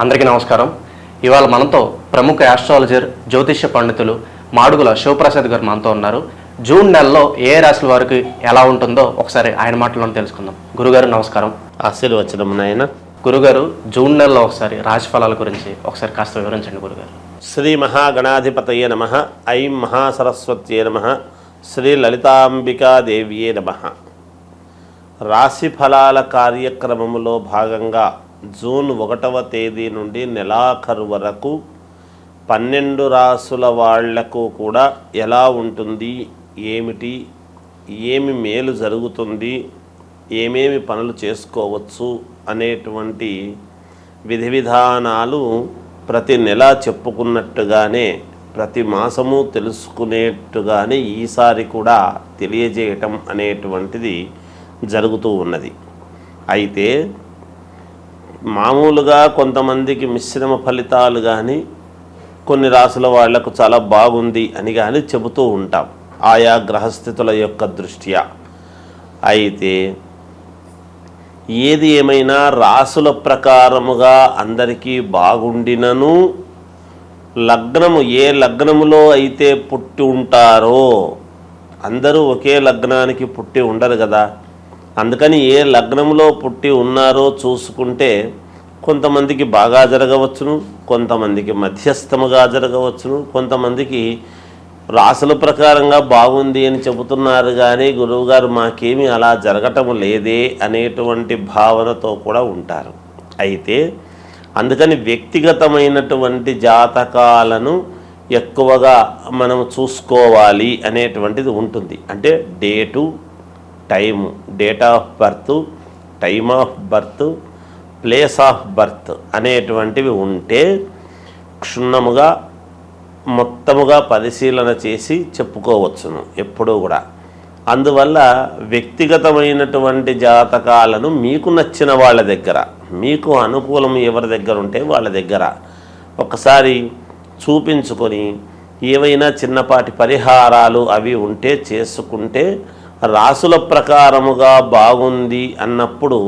అందరికీ నమస్కారం. ఇవాళ మనతో ప్రముఖ ఆస్ట్రాలజర్ జ్యోతిష్య పండితులు మాడుగుల శివప్రసాద్ గారు మనతో ఉన్నారు. జూన్ నెలలో ఏ రాశుల వారికి ఎలా ఉంటుందో ఒకసారి ఆయన మాటలను తెలుసుకుందాం. గురుగారు నమస్కారం. ఆశీర్వచనం నాయన. గురుగారు జూన్ నెలలో ఒకసారి రాశి ఫలాల గురించి ఒకసారి కాస్త వివరించండి గురుగారు. శ్రీ మహాగణాధిపతయే నమ. ఐం మహాసరస్వత్యే నమ. శ్రీ లలితాంబికాదేవియే నమ. రాశి ఫలాల కార్యక్రమములో భాగంగా జూన్ ఒకటవ తేదీ నుండి నెలాఖరు వరకు పన్నెండు రాసుల వాళ్ళకు కూడా ఎలా ఉంటుంది ఏమిటి ఏమి మేలు జరుగుతుంది ఏమేమి పనులు చేసుకోవచ్చు అనేటువంటి విధి విధానాలు ప్రతి నెల చెప్పుకున్నట్టుగానే ప్రతి మాసము తెలుసుకునేట్టుగానే ఈసారి కూడా తెలియజేయటం అనేటువంటిది జరుగుతూ ఉన్నది. అయితే మామూలుగా కొంతమందికి మిశ్రమ ఫలితాలు కానీ కొన్ని రాసుల వాళ్ళకు చాలా బాగుంది అని కానీ చెబుతూ ఉంటాం. ఆయా గ్రహస్థితుల యొక్క దృష్ట్యా. అయితే ఏది ఏమైనా రాసుల ప్రకారముగా అందరికీ బాగుండినను లగ్నము ఏ లగ్నములో అయితే పుట్టి ఉంటారో అందరూ ఒకే లగ్నానికి పుట్టి ఉండరు కదా. అందుకని ఏ లగ్నంలో పుట్టి ఉన్నారో చూసుకుంటే కొంతమందికి బాగా జరగవచ్చును కొంతమందికి మధ్యస్థముగా జరగవచ్చును కొంతమందికి రాసుల ప్రకారంగా బాగుంది అని చెబుతున్నారు కానీ గురువుగారు మాకేమీ అలా జరగటం లేదే అనేటువంటి భావనతో కూడా ఉంటారు. అయితే అందుకని వ్యక్తిగతమైనటువంటి జాతకాలను ఎక్కువగా మనం చూసుకోవాలి అనేటువంటిది ఉంటుంది. అంటే date time date of birth time of birth place of birth అనేటువంటివి ఉంటే క్షుణ్ణముగా మొత్తముగా పరిశీలన చేసి చెప్పుకోవచ్చును ఎప్పుడూ కూడా. అందువల్ల వ్యక్తిగతమైనటువంటి జాతకాలను మీకు నచ్చిన వాళ్ళ దగ్గర మీకు అనుకూలం ఎవరి దగ్గర ఉంటే వాళ్ళ దగ్గర ఒకసారి చూపించుకొని ఏవైనా చిన్నపాటి పరిహారాలు అవి ఉంటే చేసుకుంటే రాసుల ప్రకారముగా బాగుంది అన్నప్పుడు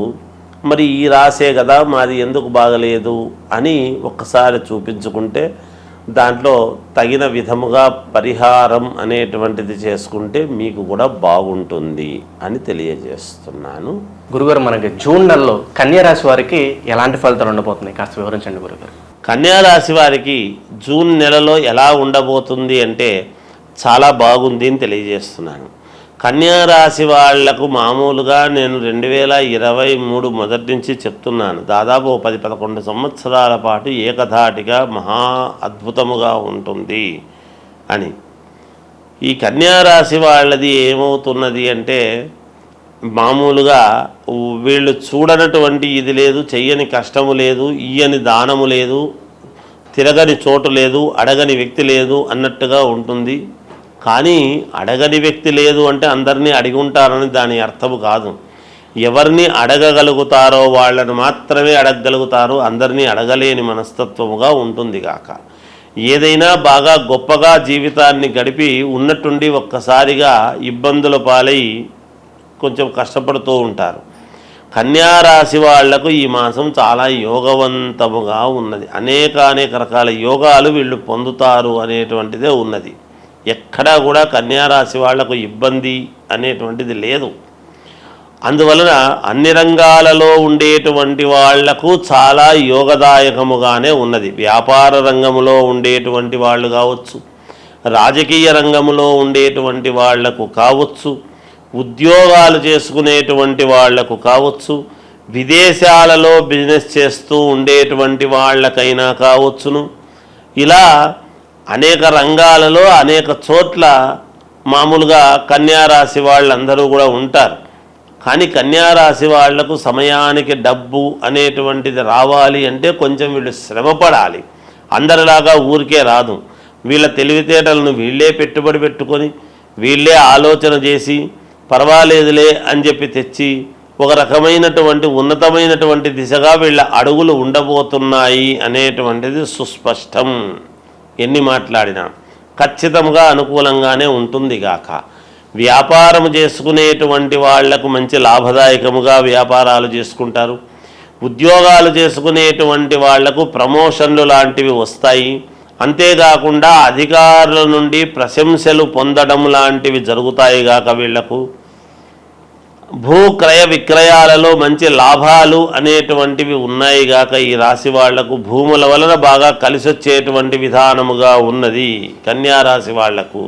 మరి ఈ రాసే కదా మాది ఎందుకు బాగలేదు అని ఒక్కసారి చూపించుకుంటే దాంట్లో తగిన విధముగా పరిహారం అనేటువంటిది చేసుకుంటే మీకు కూడా బాగుంటుంది అని తెలియజేస్తున్నాను. గురుగారు మనకి జూన్ నెలలో కన్యా రాశి వారికి ఎలాంటి ఫలితాలు ఉండబోతున్నాయి? కాస్త వివరించండి గురుగారు. కన్యా రాశి వారికి జూన్ నెలలో ఎలా ఉండబోతుంది అంటే చాలా బాగుంది అని తెలియజేస్తున్నాను. కన్యారాశి వాళ్ళకు మామూలుగా నేను రెండు వేల ఇరవై మూడు మొదటి నుంచి చెప్తున్నాను. దాదాపు పది పదకొండు సంవత్సరాల పాటు ఏకధాటిగా మహా అద్భుతముగా ఉంటుంది అని. ఈ కన్యారాశి వాళ్ళది ఏమవుతున్నది అంటే మామూలుగా వీళ్ళు చూడనటువంటి ఇది లేదు చెయ్యని కష్టము లేదు ఇయ్యని దానము లేదు తిరగని చోటు లేదు అడగని వ్యక్తి లేదు అన్నట్టుగా ఉంటుంది. కానీ అడగని వ్యక్తి లేదు అంటే అందరినీ అడిగి ఉంటారని దాని అర్థము కాదు. ఎవరిని అడగగలుగుతారో వాళ్ళని మాత్రమే అడగగలుగుతారు అందరినీ అడగలేని మనస్తత్వముగా ఉంటుంది కాక ఏదైనా బాగా గొప్పగా జీవితాన్ని గడిపి ఉన్నట్టుండి ఒక్కసారిగా ఇబ్బందుల పాలై కొంచెం కష్టపడుతూ ఉంటారు. కన్యారాశి వాళ్ళకు ఈ మాసం చాలా యోగవంతముగా ఉన్నది. అనేక అనేక రకాల యోగాలు వీళ్ళు పొందుతారు అనేటువంటిదే ఉన్నది. ఎక్కడా కూడా కన్యారాశి వాళ్ళకు ఇబ్బంది అనేటువంటిది లేదు. అందువలన అన్ని రంగాలలో ఉండేటువంటి వాళ్ళకు చాలా యోగదాయకముగానే ఉన్నది. వ్యాపార రంగంలో ఉండేటువంటి వాళ్ళు కావచ్చు రాజకీయ రంగంలో ఉండేటువంటి వాళ్ళకు కావచ్చు ఉద్యోగాలు చేసుకునేటువంటి వాళ్ళకు కావచ్చు విదేశాలలో బిజినెస్ చేస్తూ ఉండేటువంటి వాళ్ళకైనా కావచ్చును. ఇలా అనేక రంగాలలో అనేక చోట్ల మామూలుగా కన్యారాశి వాళ్ళందరూ కూడా ఉంటారు. కానీ కన్యారాశి వాళ్ళకు సమయానికి డబ్బు అనేటువంటిది రావాలి అంటే కొంచెం వీళ్ళు శ్రమపడాలి. అందరిలాగా ఊరికే రాదు. వీళ్ళ తెలివితేటలను వీళ్ళే పెట్టుబడి పెట్టుకొని వీళ్ళే ఆలోచన చేసి పర్వాలేదులే అని చెప్పి తెచ్చి ఒక రకమైనటువంటి ఉన్నతమైనటువంటి దిశగా వీళ్ళ అడుగులు ఉండబోతున్నాయి అనేటువంటిది సుస్పష్టం. ఎన్ని మాట్లాడినా ఖచ్చితంగా అనుకూలంగానే ఉంటుంది గాక. వ్యాపారం చేసుకునేటువంటి వాళ్ళకు మంచి లాభదాయకముగా వ్యాపారాలు చేసుకుంటారు. ఉద్యోగాలు చేసుకునేటువంటి వాళ్ళకు ప్రమోషన్లు లాంటివి వస్తాయి. అంతేకాకుండా అధికారుల నుండి ప్రశంసలు పొందడం లాంటివి జరుగుతాయి గాక వీళ్ళకు. భూ క్రయ విక్రయాలలో మంచి లాభాలు అనేటువంటివి ఉన్నాయి గాక ఈ రాశి వాళ్ళకు. భూముల వలన బాగా కలిసి వచ్చేటువంటి విధానముగా ఉన్నది కన్యా రాశి వాళ్ళకు.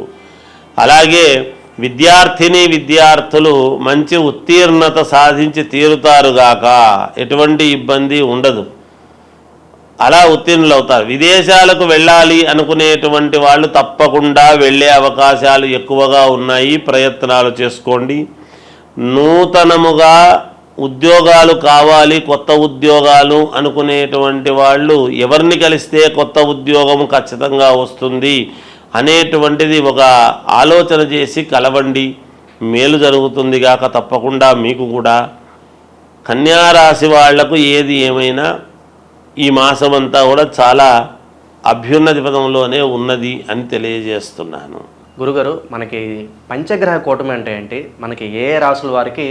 అలాగే విద్యార్థిని విద్యార్థులు మంచి ఉత్తీర్ణత సాధించి తీరుతారుగాక ఎటువంటి ఇబ్బంది ఉండదు. అలా ఉత్తీర్ణులు అవుతారు విదేశాలకు వెళ్ళాలి అనుకునేటువంటి వాళ్ళు తప్పకుండా వెళ్ళే అవకాశాలు ఎక్కువగా ఉన్నాయి. ప్రయత్నాలు చేసుకోండి. నూతనముగా ఉద్యోగాలు కావాలి కొత్త ఉద్యోగాలు అనుకునేటువంటి వాళ్ళు ఎవరిని కలిస్తే కొత్త ఉద్యోగం ఖచ్చితంగా వస్తుంది అనేటువంటిది ఒక ఆలోచన చేసి కలవండి. మేలు జరుగుతుంది గాక తప్పకుండా మీకు కూడా. కన్యారాశి వాళ్ళకు ఏది ఏమైనా ఈ మాసమంతా కూడా చాలా అభ్యున్నతి పదంలోనే ఉన్నది అని తెలియజేస్తున్నాను. గురుగారు మనకి పంచగ్రహ కూటమి అంటే ఏంటి? మనకి ఏ రాసుల వారికి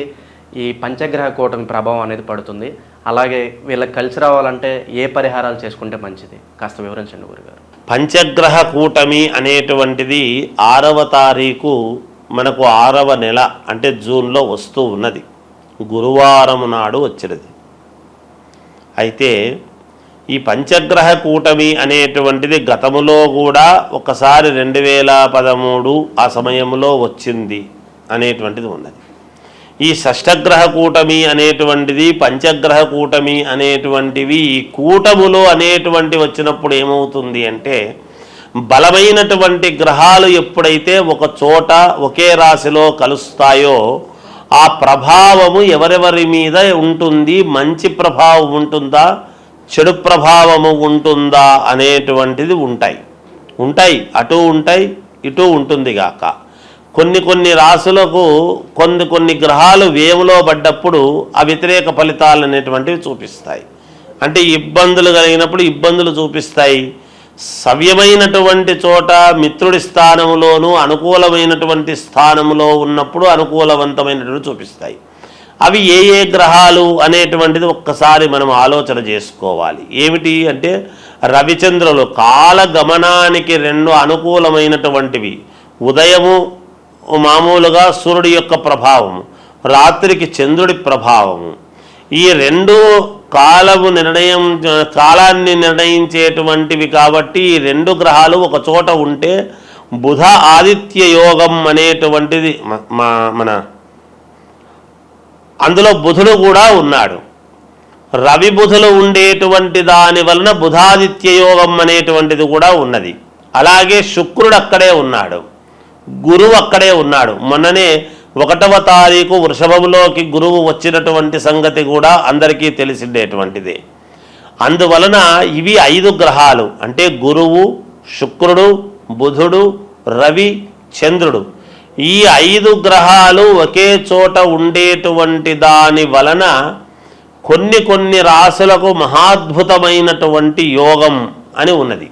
ఈ పంచగ్రహ కూటమి ప్రభావం అనేది పడుతుంది? అలాగే వీళ్ళకి కలిసి రావాలంటే ఏ పరిహారాలు చేసుకుంటే మంచిది? కాస్త వివరించండి గురుగారు. పంచగ్రహ కూటమి అనేటువంటిది ఆరవ తారీఖు మనకు ఆరవ నెల అంటే జూన్లో వస్తూ ఉన్నది. గురువారం నాడు వచ్చినది. అయితే ఈ పంచగ్రహ కూటమి అనేటువంటిది గతములో కూడా ఒకసారి రెండు వేల పదమూడు ఆ సమయంలో వచ్చింది అనేటువంటిది ఉన్నది. ఈ షష్టగ్రహ కూటమి అనేటువంటిది పంచగ్రహ కూటమి అనేటువంటివి ఈ కూటములు అనేటువంటి వచ్చినప్పుడు ఏమవుతుంది అంటే బలమైనటువంటి గ్రహాలు ఎప్పుడైతే ఒక చోట ఒకే రాశిలో కలుస్తాయో ఆ ప్రభావము ఎవరెవరి మీద ఉంటుంది మంచి ప్రభావం ఉంటుందా చెడు ప్రభావము ఉంటుందా అనేటువంటిది ఉంటాయి. ఉంటాయి అటు ఉంటాయి ఇటు ఉంటుంది గాక. కొన్ని కొన్ని రాసులకు కొన్ని కొన్ని గ్రహాలు వేములో పడ్డప్పుడు ఆ వ్యతిరేక ఫలితాలు అనేటువంటివి చూపిస్తాయి. అంటే ఇబ్బందులు కలిగినప్పుడు ఇబ్బందులు చూపిస్తాయి. సవ్యమైనటువంటి చోట మిత్రుడి స్థానంలోనూ అనుకూలమైనటువంటి స్థానములో ఉన్నప్పుడు అనుకూలవంతమైనటువంటి చూపిస్తాయి. అవి ఏ ఏ గ్రహాలు అనేటువంటిది ఒక్కసారి మనం ఆలోచన చేసుకోవాలి. ఏమిటి అంటే రవిచంద్రులు కాలగమనానికి రెండు అనుకూలమైనటువంటివి. ఉదయము మామూలుగా సూర్యుడి యొక్క ప్రభావము రాత్రికి చంద్రుడి ప్రభావము. ఈ రెండు కాలము నిర్ణయం కాలాన్ని నిర్ణయించేటువంటివి కాబట్టి ఈ రెండు గ్రహాలు ఒక చోట ఉంటే బుధ ఆదిత్య యోగం అనేటువంటిది మన అందులో బుధుడు కూడా ఉన్నాడు. రవి బుధులు ఉండేటువంటి దాని వలన బుధాదిత్య యోగం అనేటువంటిది కూడా ఉన్నది. అలాగే శుక్రుడు అక్కడే ఉన్నాడు. గురువు అక్కడే ఉన్నాడు. మొన్ననే ఒకటవ తారీఖు వృషభంలోకి గురువు వచ్చినటువంటి సంగతి కూడా అందరికీ తెలిసిండేటువంటిదే. అందువలన ఇవి ఐదు గ్రహాలు. అంటే గురువు శుక్రుడు బుధుడు రవి చంద్రుడు. ఈ ఐదు గ్రహాలు ఒకే చోట ఉండేటువంటి దాని వలన కొన్ని కొన్ని రాశులకు మహాద్భుతమైనటువంటి యోగం అని ఉన్నది.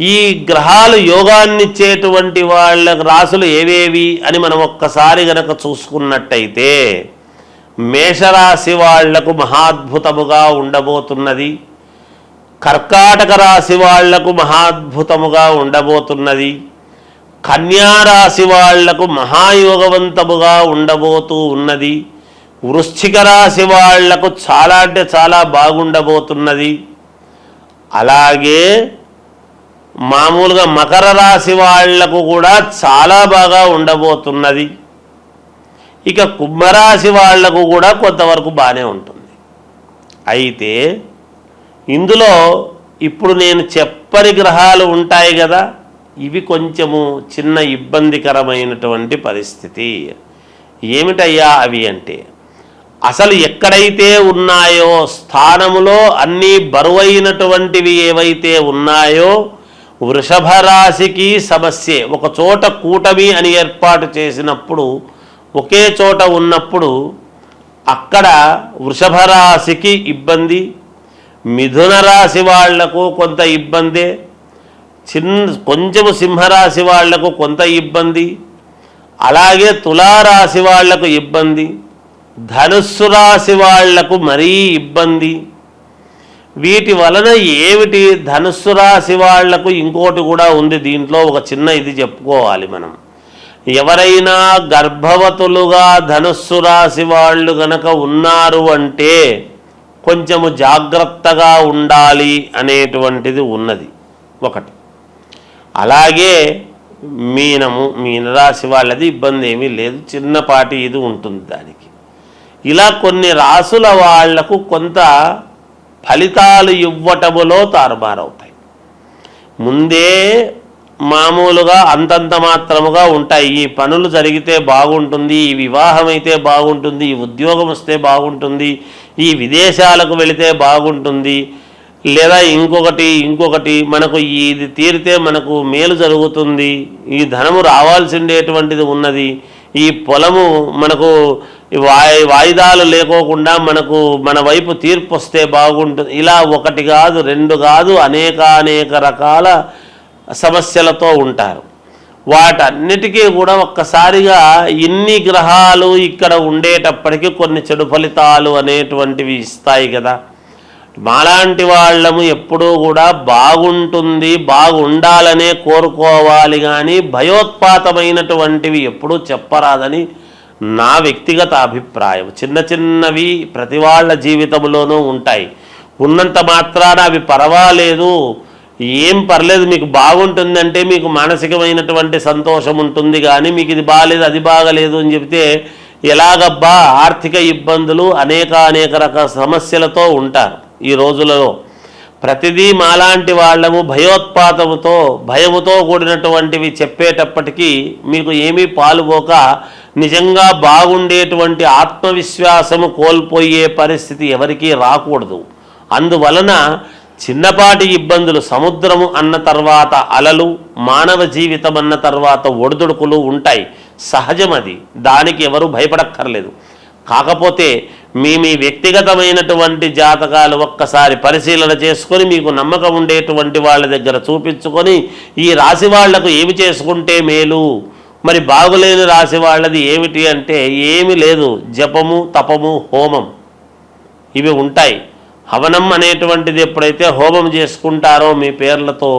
ఈ గ్రహాలు యోగాన్నిచ్చేటువంటి వాళ్ళ రాశులు ఏవేవి అని మనం ఒక్కసారి గనక చూసుకున్నట్టయితే మేషరాశి వాళ్ళకు మహాద్భుతముగా ఉండబోతున్నది. కర్కాటక రాశి వాళ్ళకు మహాద్భుతముగా ఉండబోతున్నది. కన్యా రాశి వాళ్ళకు మహాయోగవంతముగా ఉండబోతూ ఉన్నది. వృశ్చిక రాశి వాళ్ళకు చాలా అంటే చాలా బాగుండబోతున్నది. అలాగే మామూలుగా మకర రాశి వాళ్ళకు కూడా చాలా బాగా ఉండబోతున్నది. ఇక కుంభరాశి వాళ్ళకు కూడా కొంతవరకు బాగానే ఉంటుంది. అయితే ఇందులో ఇప్పుడు నేను చెప్పని గ్రహాలు ఉంటాయి కదా ఇవి కొంచెము చిన్న ఇబ్బందికరమైనటువంటి పరిస్థితి. ఏమిటయ్యా అవి అంటే అసలు ఎక్కడైతే ఉన్నాయో స్థానములో అన్నీ బరువైనటువంటివి ఏవైతే ఉన్నాయో వృషభ రాశికి సమస్యే. ఒక చోట కూటమి అని ఏర్పాటు చేసినప్పుడు ఒకే చోట ఉన్నప్పుడు అక్కడ వృషభ రాశికి ఇబ్బంది మిథున రాశి వాళ్ళకు కొంత ఇబ్బందే. చిన్న కొంచెము సింహరాశి వాళ్ళకు కొంత ఇబ్బంది అలాగే తులారాశి వాళ్ళకు ఇబ్బంది ధనుస్సు రాశి వాళ్ళకు మరీ ఇబ్బంది. వీటి వలన ఏమిటి? ధనుస్సు రాశి వాళ్ళకు ఇంకోటి కూడా ఉంది దీంట్లో ఒక చిన్న ఇది చెప్పుకోవాలి మనం. ఎవరైనా గర్భవతులుగా ధనుస్సు రాశి వాళ్ళు గనక ఉన్నారు అంటే కొంచెము జాగ్రత్తగా ఉండాలి అనేటువంటిది ఉన్నది. ఒకటి. అలాగే మీనము మీనరాశి వాళ్ళది ఇబ్బంది ఏమీ లేదు. చిన్నపాటి ఇది ఉంటుంది దానికి. ఇలా కొన్ని రాసుల వాళ్ళకు కొంత ఫలితాలు ఇవ్వటములో తారుమారవుతాయి. ముందే మామూలుగా అంతంత మాత్రముగా ఉంటాయి. ఈ పనులు జరిగితే బాగుంటుంది ఈ వివాహం అయితే బాగుంటుంది ఈ ఉద్యోగం వస్తే బాగుంటుంది ఈ విదేశాలకు వెళితే బాగుంటుంది లేదా ఇంకొకటి ఇంకొకటి మనకు ఇది తీరితే మనకు మేలు జరుగుతుంది. ఈ ధనము రావాల్సిండేటువంటిది ఉన్నది. ఈ పొలము మనకు వాయి వాయిదాలు లేకోకుండా మనకు మన వైపు తీర్పు వస్తే బాగుంటుంది. ఇలా ఒకటి కాదు రెండు కాదు అనేక అనేక రకాల సమస్యలతో ఉంటారు. వాటన్నిటికీ కూడా ఒక్కసారిగా ఇన్ని గ్రహాలు ఇక్కడ ఉండేటప్పటికీ కొన్ని చెడు ఫలితాలు అనేటువంటివి ఇస్తాయి కదా. మాలాంటి వాళ్ళము ఎప్పుడూ కూడా బాగుంటుంది బాగుండాలనే కోరుకోవాలి కానీ భయోత్పాతమైనటువంటివి ఎప్పుడూ చెప్పరాదని నా వ్యక్తిగత అభిప్రాయం. చిన్న చిన్నవి ప్రతి వాళ్ళ జీవితంలోనూ ఉంటాయి. ఉన్నంత మాత్రాన అవి పర్వాలేదు. ఏం పర్లేదు మీకు బాగుంటుందంటే మీకు మానసికమైనటువంటి సంతోషం ఉంటుంది కానీ మీకు ఇది బాగాలేదు అది బాగలేదు అని చెప్తే ఎలాగబ్బా ఆర్థిక ఇబ్బందులు అనేక అనేక రకాల సమస్యలతో ఉంటారు. ఈ రోజులలో ప్రతిదీ మాలాంటి వాళ్ళము భయోత్పాతముతో భయముతో కూడినటువంటివి చెప్పేటప్పటికీ మీకు ఏమీ పాలుపోక నిజంగా బాగుండేటువంటి ఆత్మవిశ్వాసము కోల్పోయే పరిస్థితి ఎవరికీ రాకూడదు. అందువలన చిన్నపాటి ఇబ్బందులు సముద్రము అన్న తర్వాత అలలు మానవ జీవితం అన్న తర్వాత ఒడిదుడుకులు ఉంటాయి. సహజం అది దానికి ఎవరు భయపడక్కర్లేదు. కాకపోతే మీ మీ వ్యక్తిగతమైనటువంటి జాతకాలు ఒక్కసారి పరిశీలన చేసుకొని మీకు నమ్మకం ఉండేటువంటి వాళ్ళ దగ్గర చూపించుకొని ఈ రాశి వాళ్ళకు ఏమి చేసుకుంటే మేలు? మరి బాగులేని రాశి వాళ్ళది ఏమిటి అంటే ఏమి లేదు. జపము తపము హోమం. ఇవి ఉంటాయి. హవనం అనేటువంటిది ఎప్పుడైతే హోమం చేసుకుంటారో మీ పేర్లతో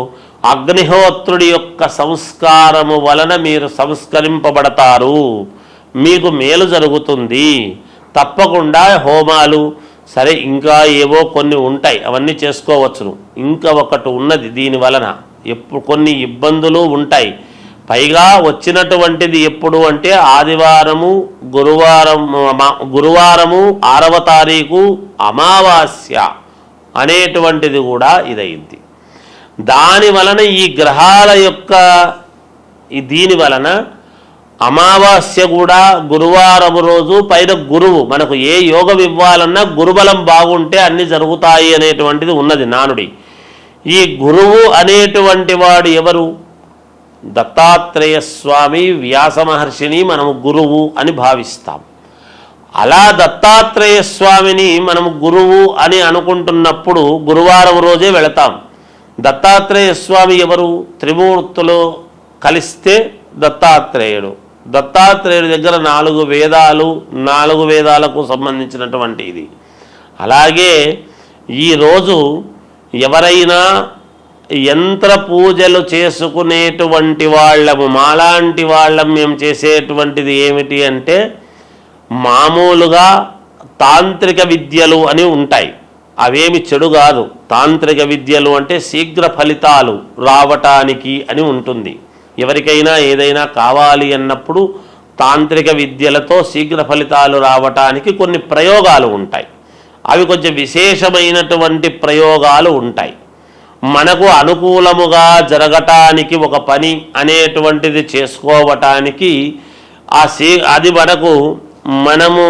అగ్నిహోత్రుడి యొక్క సంస్కారము వలన మీరు సంస్కరింపబడతారు. మీకు మేలు జరుగుతుంది. తప్పకుండా హోమాలు సరే ఇంకా ఏవో కొన్ని ఉంటాయి. అవన్నీ చేసుకోవచ్చును. ఇంకా ఒకటి ఉన్నది దీని వలన. ఎప్పుడు కొన్ని ఇబ్బందులు ఉంటాయి. పైగా వచ్చినటువంటిది ఎప్పుడు అంటే ఆదివారము గురువారం మా- గురువారము ఆరవ తారీఖు అమావాస్య అనేటువంటిది కూడా ఇదైంది దాని వలన ఈ గ్రహాల యొక్క దీని వలన అమావాస్య కూడా గురువారం రోజు పైన గురువు మనకు ఏ యోగం ఇవ్వాలన్నా గురుబలం బాగుంటే అన్ని జరుగుతాయి అనేటువంటిది ఉన్నది నానుడి. ఈ గురువు అనేటువంటి వాడు ఎవరు? దత్తాత్రేయ స్వామి వ్యాస మహర్షిని మనము గురువు అని భావిస్తాం. అలా దత్తాత్రేయ స్వామిని మనము గురువు అని అనుకుంటున్నప్పుడు గురువారం రోజే వెళతాం. దత్తాత్రేయ స్వామి ఎవరు? త్రిమూర్తులు కలిస్తే దత్తాత్రేయుడు. దత్తాత్రేయుడి దగ్గర నాలుగు వేదాలు నాలుగు వేదాలకు సంబంధించినటువంటి ఇది. అలాగే ఈరోజు ఎవరైనా యంత్ర పూజలు చేసుకునేటువంటి వాళ్ళము మాలాంటి వాళ్ళం మేము చేసేటువంటిది ఏమిటి అంటే మామూలుగా తాంత్రిక విద్యలు అని ఉంటాయి. అవేమి చెడు కాదు. తాంత్రిక విద్యలు అంటే శీఘ్ర ఫలితాలు రావటానికి అని ఉంటుంది. ఎవరికైనా ఏదైనా కావాలి అన్నప్పుడు తాంత్రిక విద్యలతో శీఘ్ర ఫలితాలు రావటానికి కొన్ని ప్రయోగాలు ఉంటాయి. అవి కొంచెం విశేషమైనటువంటి ప్రయోగాలు ఉంటాయి. మనకు అనుకూలముగా జరగటానికి ఒక పని అనేటువంటిది చేసుకోవటానికి ఆ సీ అది మనకు మనము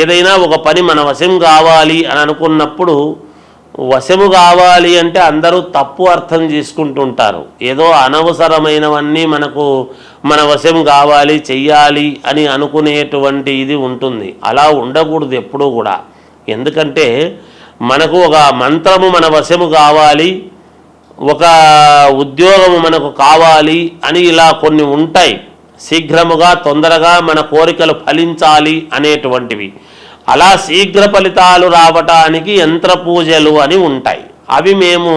ఏదైనా ఒక పని మన వశం కావాలి అని అనుకున్నప్పుడు వశము కావాలి అంటే అందరూ తప్పు అర్థం చేసుకుంటుంటారు. ఏదో అనవసరమైనవన్నీ మనకు మన వశం కావాలి చెయ్యాలి అని అనుకునేటువంటి ఇది ఉంటుంది. అలా ఉండకూడదు ఎప్పుడూ కూడా. ఎందుకంటే మనకు ఒక మంత్రము మన వశము కావాలి ఒక ఉద్యోగము మనకు కావాలి అని ఇలా కొన్ని ఉంటాయి. శీఘ్రముగా తొందరగా మన కోరికలు ఫలించాలి అనేటువంటివి. అలా శీఘ్ర ఫలితాలు రావటానికి యంత్ర పూజలు అని ఉంటాయి. అవి మేము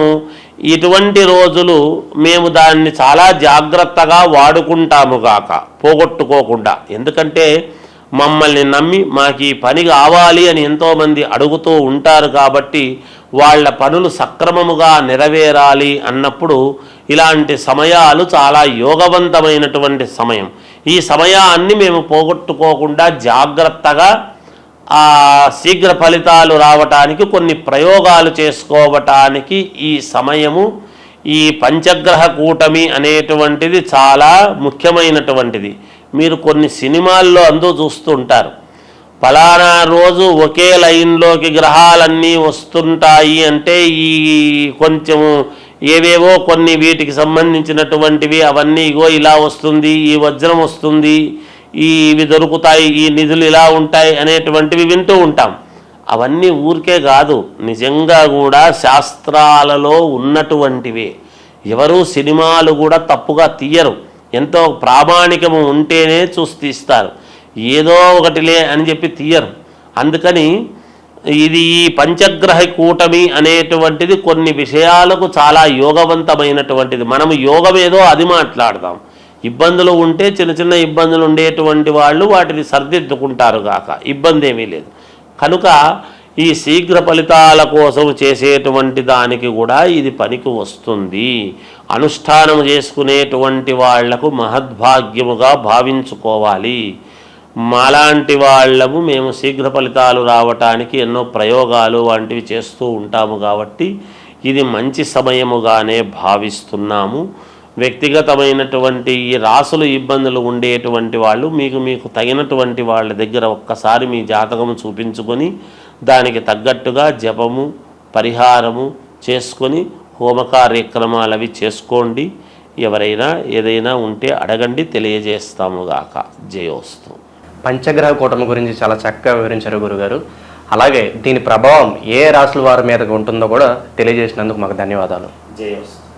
ఇటువంటి రోజులు మేము దాన్ని చాలా జాగ్రత్తగా వాడుకుంటాము గాక పోగొట్టుకోకుండా. ఎందుకంటే మమ్మల్ని నమ్మి మాకు ఈ పని కావాలి అని ఎంతోమంది అడుగుతూ ఉంటారు కాబట్టి వాళ్ళ పనులు సక్రమముగా నెరవేరాలి అన్నప్పుడు ఇలాంటి సమయాలు చాలా యోగవంతమైనటువంటి సమయం. ఈ సమయాన్ని మేము పోగొట్టుకోకుండా జాగ్రత్తగా ఆ శీఘ్ర ఫలితాలు రావటానికి కొన్ని ప్రయోగాలు చేసుకోవటానికి ఈ సమయము ఈ పంచగ్రహ కూటమి అనేటువంటిది చాలా ముఖ్యమైనటువంటిది. మీరు కొన్ని సినిమాల్లో అందు చూస్తుంటారు ఫలానా రోజు ఒకే లైన్లోకి గ్రహాలన్నీ వస్తుంటాయి అంటే ఈ కొంచెము ఏవేవో కొన్ని వీటికి సంబంధించినటువంటివి అవన్నీ ఇగో ఇలా వస్తుంది ఈ వజ్రం వస్తుంది ఈ ఇవి దొరుకుతాయి ఈ నిధులు ఇలా ఉంటాయి అనేటువంటివి వింటూ ఉంటాం. అవన్నీ ఊరికే కాదు నిజంగా కూడా శాస్త్రాలలో ఉన్నటువంటివి. ఎవరు సినిమాలు కూడా తప్పుగా తీయరు. ఎంతో ప్రామాణికము ఉంటేనే చూసి తీస్తారు. ఏదో ఒకటిలే అని చెప్పి తీయరు. అందుకని ఇది ఈ పంచగ్రహ కూటమి అనేటువంటిది కొన్ని విషయాలకు చాలా యోగవంతమైనటువంటిది. మనము యోగం ఏదో అది మాట్లాడదాం. ఇబ్బందులు ఉంటే చిన్న చిన్న ఇబ్బందులు ఉండేటువంటి వాళ్ళు వాటిని సర్దిద్దుకుంటారు గాక. ఇబ్బంది ఏమీ లేదు. కనుక ఈ శీఘ్ర ఫలితాల కోసం చేసేటువంటి దానికి కూడా ఇది పనికి వస్తుంది. అనుష్ఠానం చేసుకునేటువంటి వాళ్ళకు మహద్భాగ్యముగా భావించుకోవాలి. మాలాంటి వాళ్ళము మేము శీఘ్ర ఫలితాలు రావటానికి ఎన్నో ప్రయోగాలు వంటివి చేస్తూ ఉంటాము కాబట్టి ఇది మంచి సమయముగానే భావిస్తున్నాము. వ్యక్తిగతమైనటువంటి ఈ రాసులు ఇబ్బందులు ఉండేటువంటి వాళ్ళు మీకు మీకు తగినటువంటి వాళ్ళ దగ్గర ఒక్కసారి మీ జాతకము చూపించుకొని దానికి తగ్గట్టుగా జపము పరిహారము చేసుకొని హోమ కార్యక్రమాలు అవి చేసుకోండి. ఎవరైనా ఏదైనా ఉంటే అడగండి తెలియజేస్తాము గాక. జయోస్తు. పంచగ్రహ కూటమి గురించి చాలా చక్కగా వివరించారు గురుగారు. అలాగే దీని ప్రభావం ఏ రాశుల వారి మీద ఉంటుందో కూడా తెలియజేసినందుకు మాకు ధన్యవాదాలు. జయోస్తు.